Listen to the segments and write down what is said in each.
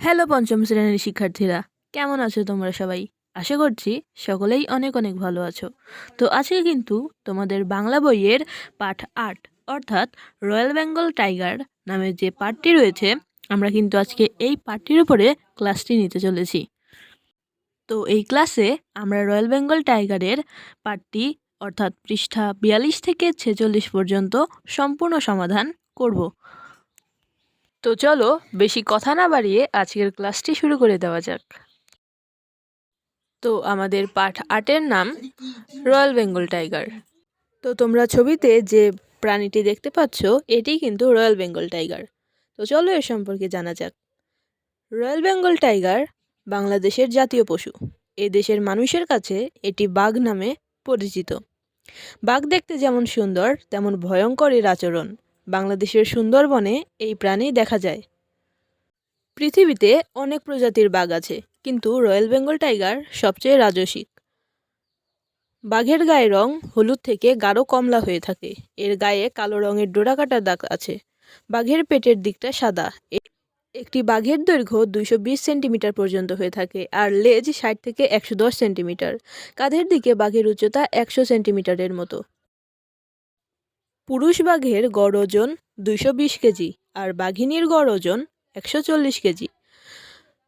Hello পঞ্চম শ্রেণির শিক্ষার্থীরা, কেমন আছো তোমরা সবাই? আশা করছি সকলেই অনেক অনেক ভালো আছো। তো আজকে কিন্তু তোমাদের বাংলা বইয়ের পাঠ আট, অর্থাৎ রয়্যাল বেঙ্গল টাইগার নামের যে পাঠটি রয়েছে, আমরা কিন্তু আজকে এই পাঠটির উপরে ক্লাসটি নিতে চলেছি। তো এই ক্লাসে আমরা রয়্যাল বেঙ্গল টাইগারের পাঠটি, অর্থাৎ পৃষ্ঠা বিয়াল্লিশ থেকে ছেচল্লিশ পর্যন্ত সম্পূর্ণ সমাধান করব। তো চলো বেশি কথা না বাড়িয়ে আজকের ক্লাসটি শুরু করে দেওয়া যাক। তো আমাদের পাঠ আটের নাম, রয়্যাল বেঙ্গল টাইগার। তো তোমরা ছবিতে যে প্রাণীটি দেখতে পাচ্ছ, এটি কিন্তু রয়্যাল বেঙ্গল টাইগার। তো চলো এর সম্পর্কে জানা যাক। রয়্যাল বেঙ্গল টাইগার বাংলাদেশের জাতীয় পশু। এ দেশের মানুষের কাছে এটি বাঘ নামে পরিচিত। বাঘ দেখতে যেমন সুন্দর, তেমন ভয়ঙ্কর এর আচরণ। বাংলাদেশের সুন্দরবনে এই প্রাণী দেখা যায়। পৃথিবীতে অনেক প্রজাতির বাঘ আছে, কিন্তু রয়্যাল বেঙ্গল টাইগার সবচেয়ে রাজসিক। বাঘের গায়ের রং হলুদ থেকে গাঢ় কমলা হয়ে থাকে। এর গায়ে কালো রঙের ডোরাকাটা দাগ আছে। বাঘের পেটের দিকটা সাদা। একটি বাঘের দৈর্ঘ্য দুইশো বিশ সেন্টিমিটার পর্যন্ত হয়ে থাকে আর লেজ ষাট থেকে একশো দশ সেন্টিমিটার। কাঁধের দিকে বাঘের উচ্চতা একশো সেন্টিমিটারের মতো। পুরুষ বাঘের গড় ওজন দুইশো বিশ কেজি আর বাঘিনীর গড় ওজন একশো চল্লিশ কেজি।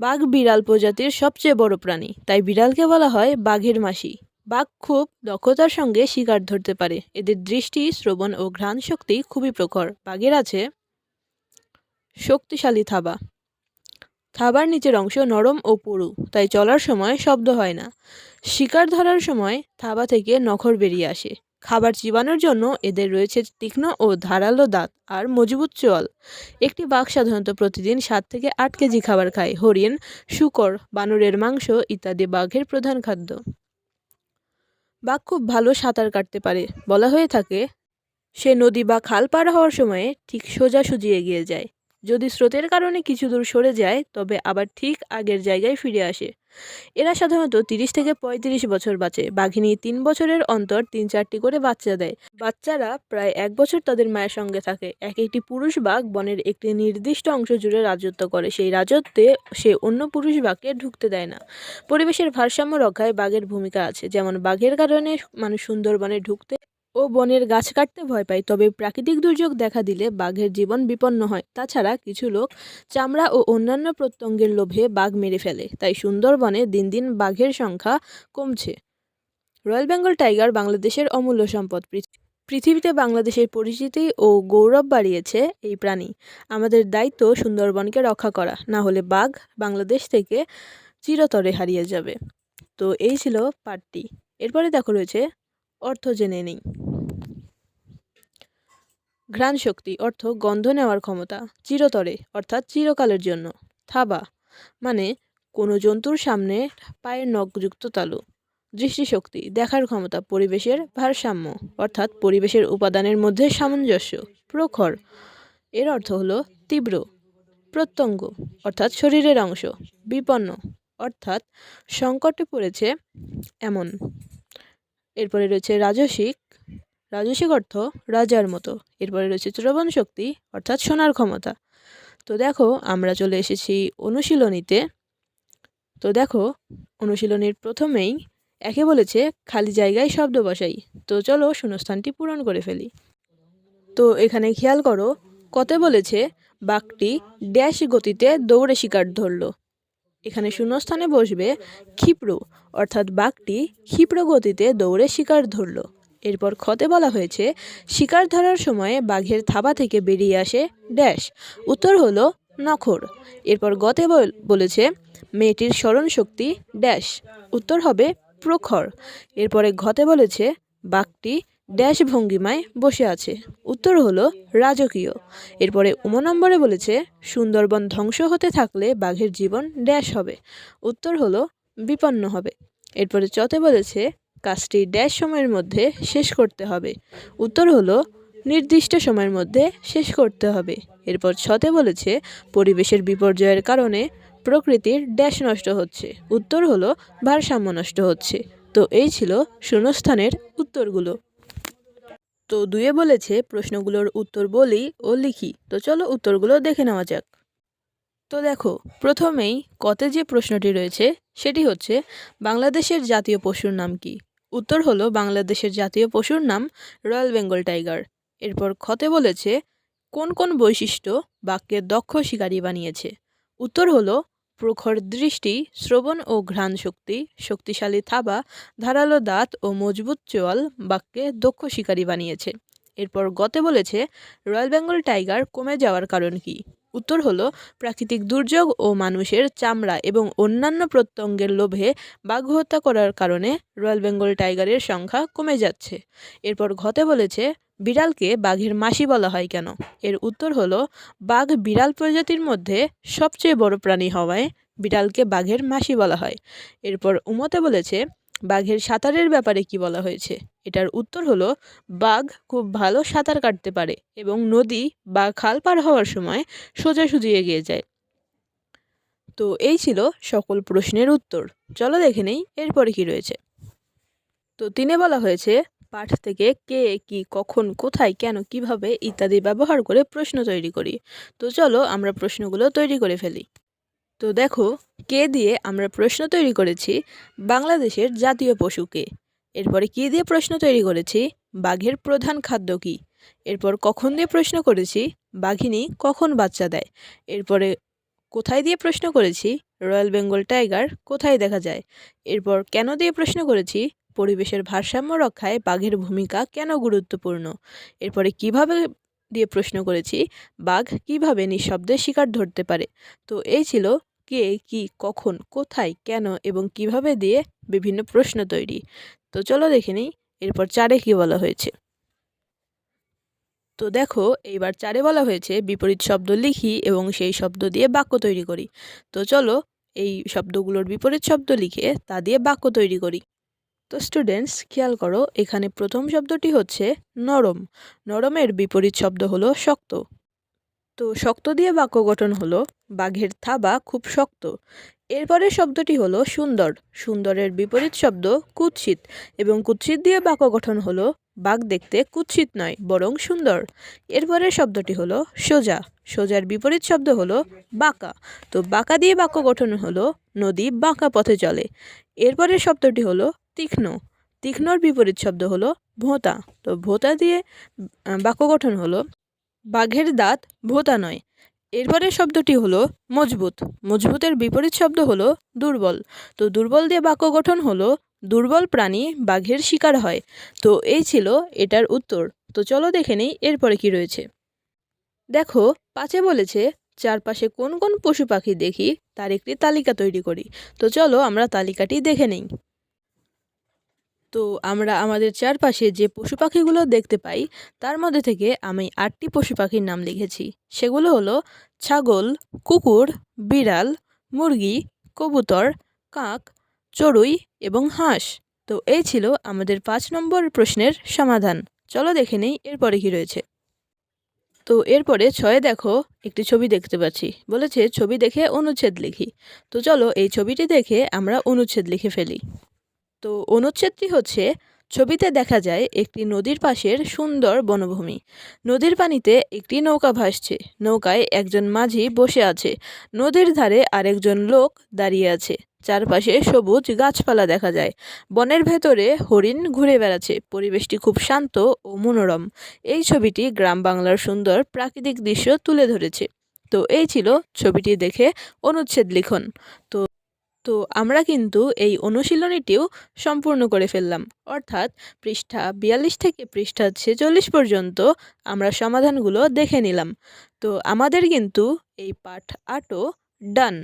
বাঘ বিড়াল প্রজাতির সবচেয়ে বড় প্রাণী, তাই বিড়ালকে বলা হয় বাঘের মাসি। বাঘ খুব দক্ষতার সঙ্গে শিকার ধরতে পারে। এদের দৃষ্টি, শ্রবণ ও ঘ্রাণ শক্তি খুবই প্রখর। বাঘের আছে শক্তিশালী থাবা। থাবার নিচের অংশ নরম ও পুরু, তাই চলার সময় শব্দ হয় না। শিকার ধরার সময় থাবা থেকে নখর বেরিয়ে আসে। খাবার চিবানোর জন্য এদের রয়েছে তীক্ষ্ণ ও ধারালো দাঁত আর মজবুত চোয়াল। একটি বাঘ সাধারণত প্রতিদিন সাত থেকে আট কেজি খাবার খায়, হরিণ, শুকর, বানরের মাংস ইত্যাদি বাঘের প্রধান খাদ্য। বাঘ খুব ভালো সাঁতার কাটতে পারে, বলা হয়ে থাকে, সে নদী বা খাল পার হওয়ার সময়ে ঠিক সোজাসুজি এগিয়ে যায়। যদি স্রোতের কারণে কিছু দূর সরে যায়, তবে আবার ঠিক আগের জায়গায় ফিরে আসে। এরা সাধারণত তিরিশ থেকে পঁয়ত্রিশ বছর বাঁচে। বাঘিনী তিন বছরের অন্তর তিন চারটি করে বাচ্চা দেয়। বাচ্চারা প্রায় এক বছর তাদের মায়ের সঙ্গে থাকে। এক একটি পুরুষ বাঘ বনের একটি নির্দিষ্ট অংশ জুড়ে রাজত্ব করে। সেই রাজত্বে সে অন্য পুরুষ বাঘকে ঢুকতে দেয় না। পরিবেশের ভারসাম্য রক্ষায় বাঘের ভূমিকা আছে। যেমন বাঘের কারণে মানুষ সুন্দরবনে ঢুকতে ও বনের গাছ কাটতে ভয় পায়, তবে প্রাকৃতিক দুর্যোগ দেখা দিলে বাঘের জীবন বিপন্ন হয়। তাছাড়া কিছু লোক চামড়া ও অন্যান্য প্রত্যঙ্গের লোভে বাঘ মেরে ফেলে, তাই সুন্দরবনে দিন দিন বাঘের সংখ্যা কমছে। রয়্যাল বেঙ্গল টাইগার বাংলাদেশের অমূল্য সম্পদ। পৃথিবীতে বাংলাদেশের পরিচিতি ও গৌরব বাড়িয়েছে এই প্রাণী। আমাদের দায়িত্ব সুন্দরবনকে রক্ষা করা, না হলে বাঘ বাংলাদেশ থেকে চিরতরে হারিয়ে যাবে। তো এই ছিল পাঠটি এরপরে দেখো রয়েছে অর্থ জেনে নেই। ঘ্রাণ শক্তি অর্থ গন্ধ নেওয়ার ক্ষমতা, চিরতরে, অর্থাৎ চিরকালের জন্য। থাবা মানে কোনো জন্তুর সামনে পায়ের নখযুক্ত তালু। দৃষ্টিশক্তি, দেখার ক্ষমতা, পরিবেশের ভারসাম্য, অর্থাৎ পরিবেশের উপাদানের মধ্যে সামঞ্জস্য। প্রখর, এর অর্থ হলো তীব্র। প্রত্যঙ্গ, অর্থাৎ শরীরের অংশ, বিপন্ন, অর্থাৎ সংকটে পড়েছে এমন। এরপরে রয়েছে রাজসিক রাজসিক অর্থ রাজার মতো। এরপরে রয়েছে শ্রবণ শক্তি, অর্থাৎ শোনার ক্ষমতা। তো দেখো, আমরা চলে এসেছি অনুশীলনীতে। তো দেখো, অনুশীলনীর প্রথমেই একে বলেছে, খালি জায়গায় শব্দ বসাই। তো চলো শূন্যস্থানটি পূরণ করে ফেলি। তো এখানে খেয়াল করো, কতে বলেছে, বাঘটি ড্যাশ গতিতে দৌড়ে শিকার ধরলো। এখানে শূন্যস্থানে বসবে ক্ষিপ্র, অর্থাৎ বাঘটি ক্ষিপ্র গতিতে দৌড়ে শিকার ধরল। এরপর ক্ষতে বলা হয়েছে, শিকার ধরার সময়ে বাঘের থাবা থেকে বেরিয়ে আসে ড্যাশ। উত্তর হলো নখর। এরপর গতে বল- বলেছে, মেয়েটির স্মরণ শক্তি ড্যাশ। উত্তর হবে প্রখর। এরপরে ঘতে বলেছে, বাঘটি ড্যাশ ভঙ্গিমায় বসে আছে। উত্তর হলো রাজকীয়। এরপরে উম নম্বরে বলেছে, সুন্দরবন ধ্বংস হতে থাকলে বাঘের জীবন ড্যাশ হবে। উত্তর হলো বিপন্ন হবে। এরপরে চতে বলেছে কাজটি ড্যাশ সময়ের মধ্যে শেষ করতে হবে। উত্তর হলো, নির্দিষ্ট সময়ের মধ্যে শেষ করতে হবে। এরপর ছতে বলেছে, পরিবেশের বিপর্যয়ের কারণে প্রকৃতির ড্যাশ নষ্ট হচ্ছে। উত্তর হলো, ভারসাম্য নষ্ট হচ্ছে। তো এই ছিল শূন্যস্থানের উত্তরগুলো। তো দুয়ে বলেছে, প্রশ্নগুলোর উত্তর বলি ও লিখি। তো চলো উত্তরগুলো দেখে নেওয়া যাক। তো দেখো, প্রথমেই কতে যে প্রশ্নটি রয়েছে, সেটি হচ্ছে, বাংলাদেশের জাতীয় পশুর নাম কি? উত্তর হলো বাংলাদেশের জাতীয় পশুর নাম রয়্যাল বেঙ্গল টাইগার। এরপর খতে বলেছে, কোন কোন বৈশিষ্ট্য বাক্যে দক্ষ শিকারী বানিয়েছে? উত্তর হলো, প্রখর দৃষ্টি, শ্রবণ ও ঘ্রাণ শক্তি, শক্তিশালী থাবা, ধারালো দাঁত ও মজবুত চোয়াল বাক্যে দক্ষ শিকারী বানিয়েছে। এরপর গতে বলেছে, রয়্যাল বেঙ্গল টাইগার কমে যাওয়ার কারণ কি? উত্তর হলো, প্রাকৃতিক দুর্যোগ ও মানুষের চামড়া এবং অন্যান্য প্রত্যঙ্গের লোভে বাঘ হত্যা করার কারণে রয়্যাল বেঙ্গল টাইগারের সংখ্যা কমে যাচ্ছে। এরপর ঘতে বলেছে, বিড়ালকে বাঘের মাসি বলা হয় কেন? এর উত্তর হলো, বাঘ বিড়াল প্রজাতির মধ্যে সবচেয়ে বড় প্রাণী হওয়ায় বিড়ালকে বাঘের মাসি বলা হয়। এরপর উমতে বলেছে বাঘের সাঁতারের ব্যাপারে কি বলা হয়েছে? এটার উত্তর হলো, বাঘ খুব ভালো সাঁতার কাটতে পারে এবং নদী বা খাল পার হওয়ার সময় সোজাসুজি এগিয়ে যায়। তো এই ছিল সকল প্রশ্নের উত্তর। চলো দেখে নেই, এরপরে কি রয়েছে? তো তিনে বলা হয়েছে, পাঠ থেকে কে, কি, কখন, কোথায়, কেন, কীভাবে ইত্যাদি ব্যবহার করে প্রশ্ন তৈরি করি। তো চলো আমরা প্রশ্নগুলো তৈরি করে ফেলি। তো দেখো, কে দিয়ে আমরা প্রশ্ন তৈরি করেছি? বাংলাদেশের জাতীয় পশুকে। এরপরে কী দিয়ে প্রশ্ন তৈরি করেছি? বাঘের প্রধান খাদ্য কী? এরপর কখন দিয়ে প্রশ্ন করেছি? বাঘিনী কখন বাচ্চা দেয়? এরপরে কোথায় দিয়ে প্রশ্ন করেছি? রয়্যাল বেঙ্গল টাইগার কোথায় দেখা যায়? এরপর কেন দিয়ে প্রশ্ন করেছি? পরিবেশের ভারসাম্য রক্ষায় বাঘের ভূমিকা কেন গুরুত্বপূর্ণ? এরপরে কীভাবে দিয়ে প্রশ্ন করেছি? বাঘ কীভাবে নিঃশব্দে শিকার ধরতে পারে? তো এই ছিল কে, কি, কখন, কোথায়, কেন এবং কীভাবে দিয়ে বিভিন্ন প্রশ্ন তৈরি। তো চলো দেখে নিই, এরপর চারে কী বলা হয়েছে? তো দেখো, এইবার চারে বলা হয়েছে, বিপরীত শব্দ লিখি এবং সেই শব্দ দিয়ে বাক্য তৈরি করি। তো চলো, এই শব্দগুলোর বিপরীত শব্দ লিখে তা দিয়ে বাক্য তৈরি করি। তো স্টুডেন্টস খেয়াল করো, এখানে প্রথম শব্দটি হচ্ছে নরম। নরমের বিপরীত শব্দ হলো শক্ত। তো শক্ত দিয়ে বাক্য গঠন হলো বাঘের থাবা খুব শক্ত। এরপরের শব্দটি হলো সুন্দর। সুন্দরের বিপরীত শব্দ কুৎসিত এবং কুৎসিত দিয়ে বাক্য গঠন হলো বাঘ দেখতে কুৎসিত নয়, বরং সুন্দর। এরপরের শব্দটি হলো সোজা। সোজার বিপরীত শব্দ হলো বাঁকা। তো বাঁকা দিয়ে বাক্য গঠন হলো নদী বাঁকা পথে চলে। এরপরের শব্দটি হলো তীক্ষ্ণ। তীক্ষ্ণর বিপরীত শব্দ হলো ভোঁতা। তো ভোঁতা দিয়ে বাক্য গঠন হলো বাঘের দাঁত ভোঁতা নয়। এরপরের শব্দটি হলো মজবুত। মজবুতের বিপরীত শব্দ হলো দুর্বল। তো দুর্বল দিয়ে বাক্য গঠন হলো, দুর্বল প্রাণী বাঘের শিকার হয়। তো এই ছিল এটার উত্তর। তো চলো দেখে নেই এরপরে কি রয়েছে। দেখো, পাঁচে বলেছে, চারপাশে কোন কোন পশু পাখি দেখি, তার একটি তালিকা তৈরি করি। তো চলো আমরা তালিকাটি দেখে নিই। তো আমরা আমাদের চারপাশে যে পশু পাখিগুলো দেখতে পাই, তার মধ্যে থেকে আমি আটটি পশু পাখির নাম লিখেছি। সেগুলো হলো ছাগল, কুকুর, বিড়াল, মুরগি, কবুতর, কাক, চড়ুই এবং হাঁস। তো এই ছিল আমাদের পাঁচ নম্বর প্রশ্নের সমাধান। চলো দেখে নেই এরপরে কি রয়েছে। তো এরপরে ছয়ে দেখো একটি ছবি দেখতে পাচ্ছি। বলেছে, ছবি দেখে অনুচ্ছেদ লিখি। তো চলো এই ছবিটি দেখে আমরা অনুচ্ছেদ লিখে ফেলি। তো অনুচ্ছেদটি হচ্ছে, ছবিতে দেখা যায় একটি নদীর পাশের সুন্দর বনভূমি। নদীর পানিতে একটি নৌকা ভাসছে। নৌকায় একজন মাঝি বসে আছে। নদীর ধারে আরেকজন লোক দাঁড়িয়ে আছে। চারপাশে সবুজ গাছপালা দেখা যায়। বনের ভেতরে হরিণ ঘুরে বেড়াচ্ছে। পরিবেশটি খুব শান্ত ও মনোরম। এই ছবিটি গ্রাম বাংলার সুন্দর প্রাকৃতিক দৃশ্য তুলে ধরেছে। তো এই ছিল ছবিটি দেখে অনুচ্ছেদ লিখন। তো তো আমরা কিন্তু এই অনুশীলনীটিও সম্পূর্ণ করে ফেললাম। অর্থাৎ পৃষ্ঠা বিয়াল্লিশ থেকে পৃষ্ঠা ছেচল্লিশ পর্যন্ত আমরা সমাধানগুলো দেখে নিলাম। তো আমাদের কিন্তু এই পাঠ আটও ডান।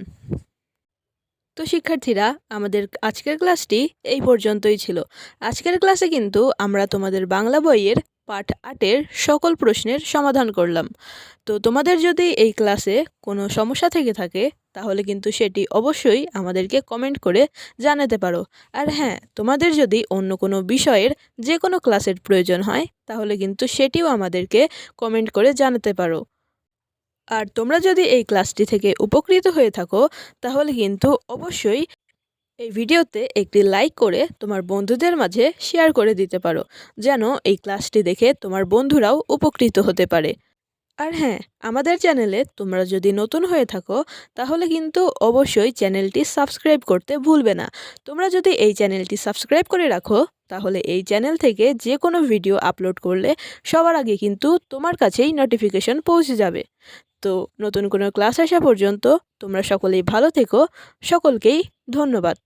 তো শিক্ষার্থীরা, আমাদের আজকের ক্লাসটি এই পর্যন্তই ছিল। আজকের ক্লাসে কিন্তু আমরা তোমাদের বাংলা বইয়ের পাঠ আটের সকল প্রশ্নের সমাধান করলাম। তো তোমাদের যদি এই ক্লাসে কোনো সমস্যা থেকে থাকে তাহলে কিন্তু সেটি অবশ্যই আমাদেরকে কমেন্ট করে জানাতে পারো। আর হ্যাঁ তোমাদের যদি অন্য কোনো বিষয়ের যে কোনো ক্লাসের প্রয়োজন হয়, তাহলে কিন্তু সেটিও আমাদেরকে কমেন্ট করে জানাতে পারো। আর তোমরা যদি এই ক্লাসটি থেকে উপকৃত হয়ে থাকো, তাহলে কিন্তু অবশ্যই এই ভিডিওতে একটি লাইক করে তোমার বন্ধুদের মাঝে শেয়ার করে দিতে পারো, যেন এই ক্লাসটি দেখে তোমার বন্ধুরাও উপকৃত হতে পারে। আর হ্যাঁ আমাদের চ্যানেলে তোমরা যদি নতুন হয়ে থাকো, তাহলে কিন্তু অবশ্যই চ্যানেলটি সাবস্ক্রাইব করতে ভুলবে না। তোমরা যদি এই চ্যানেলটি সাবস্ক্রাইব করে রাখো, তাহলে এই চ্যানেল থেকে যে কোনো ভিডিও আপলোড করলে সবার আগে কিন্তু তোমার কাছেই নোটিফিকেশন পৌঁছে যাবে। তো নতুন কোনো ক্লাস আসা পর্যন্ত তোমরা সকলেই ভালো থেকো। সকলকেই ধন্যবাদ।